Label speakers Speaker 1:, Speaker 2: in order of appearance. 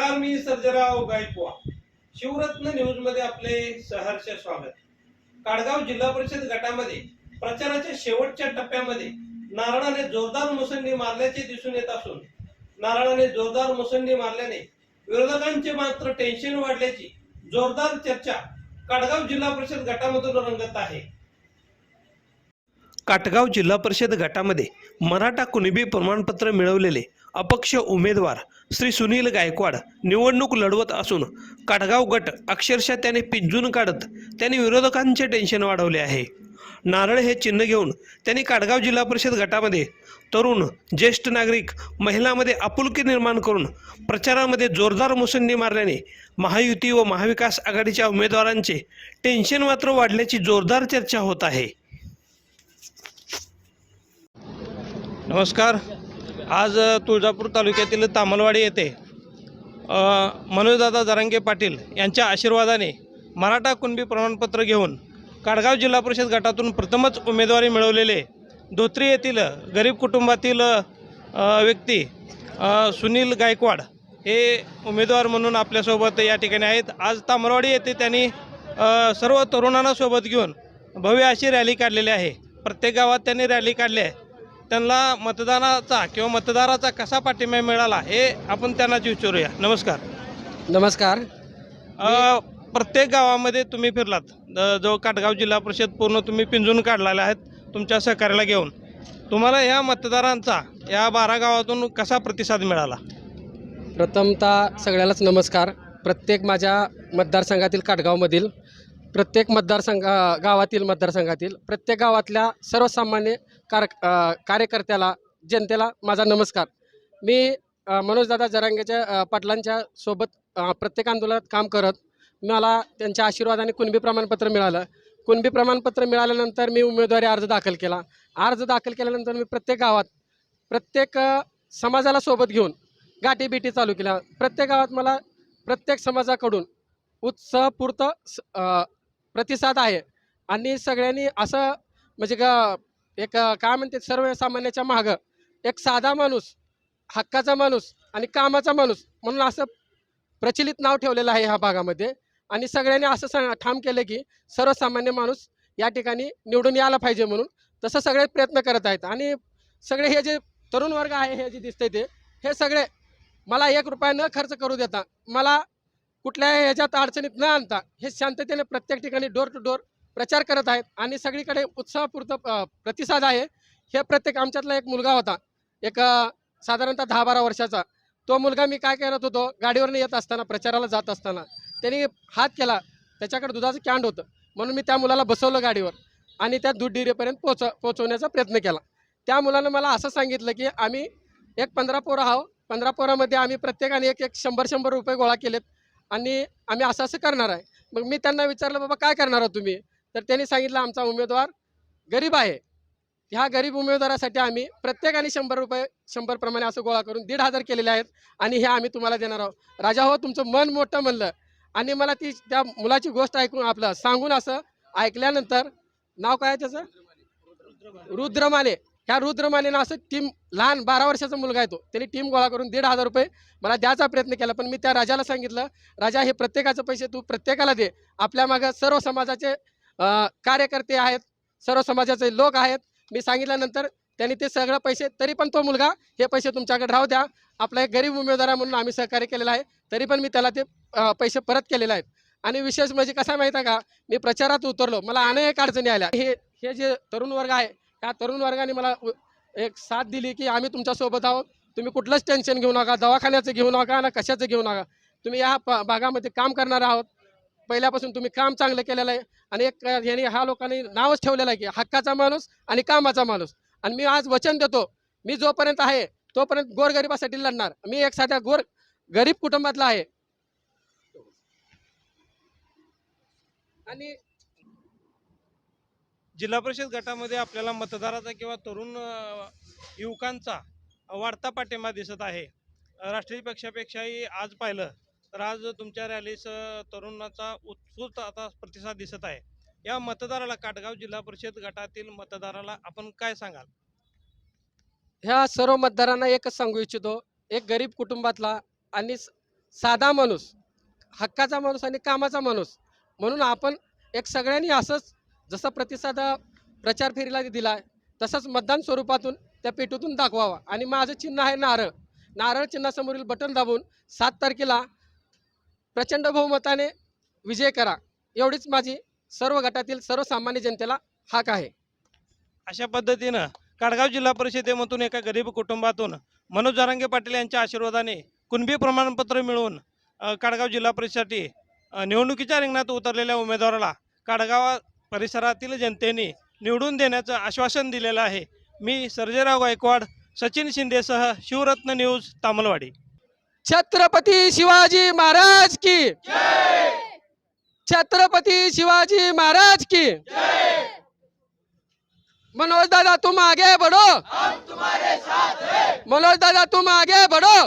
Speaker 1: नमस्कार मी सर्जराव गायकवाड. शिवरत्न न्यूजमध्ये आपले सहर्ष स्वागत. काडगाव जिल्हा परिषद गटामध्ये प्रचाराच्या शेवटच्या टप्प्यामध्ये नारळाने जोरदार मुसंडी मारल्याचे दिसून येत असून नारळाने जोरदार मुसंडी मारल्याने विरोधकांचे मात्र टेन्शन वाढल्याची जोरदार चर्चा काडगाव जिल्हा परिषद गटामधून रंगत आहे. काटगाव जिल्हा परिषद गटामध्ये मराठा कुणबी प्रमाणपत्र मिळवलेले अपक्ष उमेदवार श्री सुनील गायकवाड निवडणूक लढवत असून काटगाव गट अक्षरशः त्याने पिंजून काढत त्याने विरोधकांचे टेन्शन वाढवले आहे. नारळ हे चिन्ह घेऊन त्यांनी काटगाव जिल्हा परिषद गटामध्ये तरुण ज्येष्ठ नागरिक महिलांमध्ये आपुलकी निर्माण करून प्रचारामध्ये जोरदार मुसंडी मारल्याने महायुती व महाविकास आघाडीच्या उमेदवारांचे टेन्शन मात्र वाढल्याची जोरदार चर्चा होत आहे. नमस्कार. आज तुळजापूर तालुक्यातील तामलवाडी येथे मनोजदादा जरांगे पाटील यांच्या आशीर्वादाने मराठा कुणबी प्रमाणपत्र घेऊन काडगाव जिल्हा परिषद गटातून प्रथमच उमेदवारी मिळवलेले धोत्री येथील गरीब कुटुंबातील व्यक्ती सुनील गायकवाड हे उमेदवार म्हणून आपल्यासोबत या ठिकाणी आहेत. आज तामलवाडी येथे त्यांनी सर्व तरुणांना सोबत घेऊन भव्य अशी रॅली काढलेली आहे. प्रत्येक गावात त्यांनी रॅली काढली आहे. त्यांना मतदानाचा किंवा मतदाराचा कसा पाठिंबा मिळाला हे आपण त्यांनाच विचारूया. नमस्कार.
Speaker 2: नमस्कार.
Speaker 1: अ, प्रत्येक गावामध्ये तुम्ही फिरलात. द- जो काटगाव जिल्हा परिषद पूर्ण तुम्ही पिंजून काढलेला आहेत तुमच्या सहकार्याला घेऊन. तुम्हाला या मतदारांचा या बारा गावातून कसा प्रतिसाद मिळाला?
Speaker 2: प्रथमतः सगळ्यालाच नमस्कार. प्रत्येक माझ्या मतदारसंघातील काटगावमधील प्रत्येक मतदारसंघ गावातील मतदारसंघातील प्रत्येक गावातल्या सर्वसामान्य कार कार्यकर्त्याला जनतेला माझा नमस्कार. मी मनोजदादा जरांगेच्या पाटलांच्या सोबत प्रत्येक आंदोलनात काम करत मला त्यांच्या आशीर्वादाने कुणबी प्रमाणपत्र मिळालं. कुणबी प्रमाणपत्र मिळाल्यानंतर मी उमेदवारी अर्ज दाखल केला. अर्ज दाखल केल्यानंतर मी प्रत्येक गावात प्रत्येक समाजाला सोबत घेऊन गाठीबिटी चालू केल्या. प्रत्येक गावात मला प्रत्येक समाजाकडून उत्साहपूर्त स- प्रतिसाद आहे. आणि सगळ्यांनी असं म्हणजे का एक काय म्हणते सर्वसामान्याच्या मागं. एक साधा माणूस हक्काचा माणूस आणि कामाचा माणूस म्हणून असं प्रचलित नाव ठेवलेलं आहे ह्या भागामध्ये. आणि सगळ्यांनी असं सांग ठाम केलं की सर्वसामान्य माणूस या ठिकाणी निवडून यायला पाहिजे म्हणून. तसं सगळे प्रयत्न करत आहेत. आणि सगळे हे जे तरुण वर्ग आहे हे जे दिसते ते हे सगळे मला एक रुपया न खर्च करू देता मला कुठल्याही ह्याच्यात अडचणीत न आणता हे शांततेने प्रत्येक ठिकाणी डोर टू डोर प्रचार करत आहेत. आणि सगळीकडे उत्साहपूर्त प्रतिसाद आहे. हे प्रत्येक आमच्यातला एक मुलगा होता. एक साधारणतः दहा बारा वर्षाचा. तो मुलगा मी काय करत होतो? गाडीवरनं येत असताना प्रचाराला जात असताना त्यांनी हात केला. त्याच्याकडे दुधाचं कॅन्ड होतं. म्हणून मी त्या मुलाला बसवलं गाडीवर आणि त्या दूध डेअरीपर्यंत पोच पोचवण्याचा प्रयत्न केला. त्या मुलानं मला असं सांगितलं की आम्ही एक पंधरा पोरं आहो पंधरा पोरामध्ये आम्ही प्रत्येकाने एक एक शंभर शंभर रुपये गोळा केलेत. आणि आम्ही असं असं करणार आहे. मग मी त्यांना विचारलं बाबा काय करणार आहोत तुम्ही? तर त्यांनी सांगितलं आमचा उमेदवार गरीब आहे. ह्या गरीब उमेदवारासाठी आम्ही प्रत्येकाने शंभर रुपये शंभर प्रमाणे असं गोळा करून दीड हजार केलेले आहेत आणि हे आम्ही तुम्हाला देणार आहोत. राजा हो तुमचं मन मोठं म्हणलं. आणि मला ती त्या मुलाची गोष्ट ऐकून आपलं सांगून असं ऐकल्यानंतर नाव काय आहे त्याचं? रुद्रमाले ह्या रुद्रमालेनं असं टीम लहान बारा वर्षाचा मुलगा आहे तो. त्यांनी टीम गोळा करून दीड हजार रुपये मला द्यायचा प्रयत्न केला. पण मी त्या राजाला सांगितलं राजा हे प्रत्येकाचे पैसे तू प्रत्येकाला दे. आपल्या मागं सर्व समाजाचे कार्यकर्ते आहेत सर्व समाजाचे लोक आहेत. मी सांगितल्यानंतर त्यांनी ते सगळं पैसे तरी पण तो मुलगा हे पैसे तुमच्याकडे राहू द्या. आपला एक गरीब उमेदवार म्हणून आम्ही सहकार्य केलेलं आहे. तरी पण मी त्याला ते पैसे परत केलेले आहेत. आणि विशेष म्हणजे कसं आहे माहिती आहे का? मी प्रचारात उतरलो. मला अनेक अडचणी आल्या. हे हे जे तरुण वर्ग आहे या तरुण वर्गाने मला एक साथ दिली की आम्ही तुमच्यासोबत आहोत. तुम्ही कुठलंच टेन्शन घेऊ नका दवाखान्याचं घेऊ नका ना कशाचं घेऊ नका. तुम्ही या प- भागामध्ये काम करणार आहोत. पहिल्यापासून तुम्ही काम चांगलं केलेलं आहे आणि एक यांनी ह्या लोकांनी नावच ठेवलेलं आहे की हक्काचा माणूस आणि कामाचा माणूस. आणि मी आज वचन देतो. मी जोपर्यंत आहे तोपर्यंत गोरगरिबासाठी लढणार. मी एक साध्या गोर गरीब कुटुंबातला आहे. आणि
Speaker 1: जिल्हा परिषद गटामध्ये आपल्याला मतदाराचा किंवा तरुण युवकांचा वाढता पाठिंबा दिसत आहे. राष्ट्रीय पक्षापेक्षाही आज पाहिलं तर आज तुमच्या रॅलीस तरुणाचा उत्स्फूर्त आता प्रतिसाद दिसत आहे. या मतदाराला काटगाव जिल्हा परिषद गटातील मतदाराला आपण काय सांगाल?
Speaker 2: ह्या सर्व मतदारांना एकच सांगू इच्छितो. एक गरीब कुटुंबातला आणि स- साधा माणूस हक्काचा माणूस आणि कामाचा माणूस. म्हणून आपण एक सगळ्यांनी असंच जसा प्रतिसाद प्रचार फेरीला दिला आहे तसंच मतदान स्वरूपातून त्या पेटूतून दाखवावा. आणि माझं चिन्ह आहे नारळ. नारळ चिन्हासमोरील बटन दाबून सात तारखेला प्रचंड बहुमताने विजय करा. एवढीच माझी सर्व गटातील सर्वसामान्य जनतेला हाक आहे.
Speaker 1: अशा पद्धतीनं काडगाव जिल्हा परिषदेमधून एका गरीब कुटुंबातून मनोज जारांगे पाटील यांच्या आशीर्वादाने कुणबी प्रमाणपत्र मिळवून काडगाव जिल्हा परिषदेसाठी निवडणुकीच्या रिंगणात उतरलेल्या उमेदवाराला काडगाव परिसरातील जनतेने निवडून देण्याचं आश्वासन दिलेलं आहे. मी सर्जेराव गायकवाड सचिन शिंदेसह शिवरत्न न्यूज तामलवाडी.
Speaker 2: छत्रपती शिवाजी महाराज की छत्रपती शिवाजी महाराज की मनोज दादा तुम आगे बढ़ो। मनोज दादा तुम आगे बढ़ो।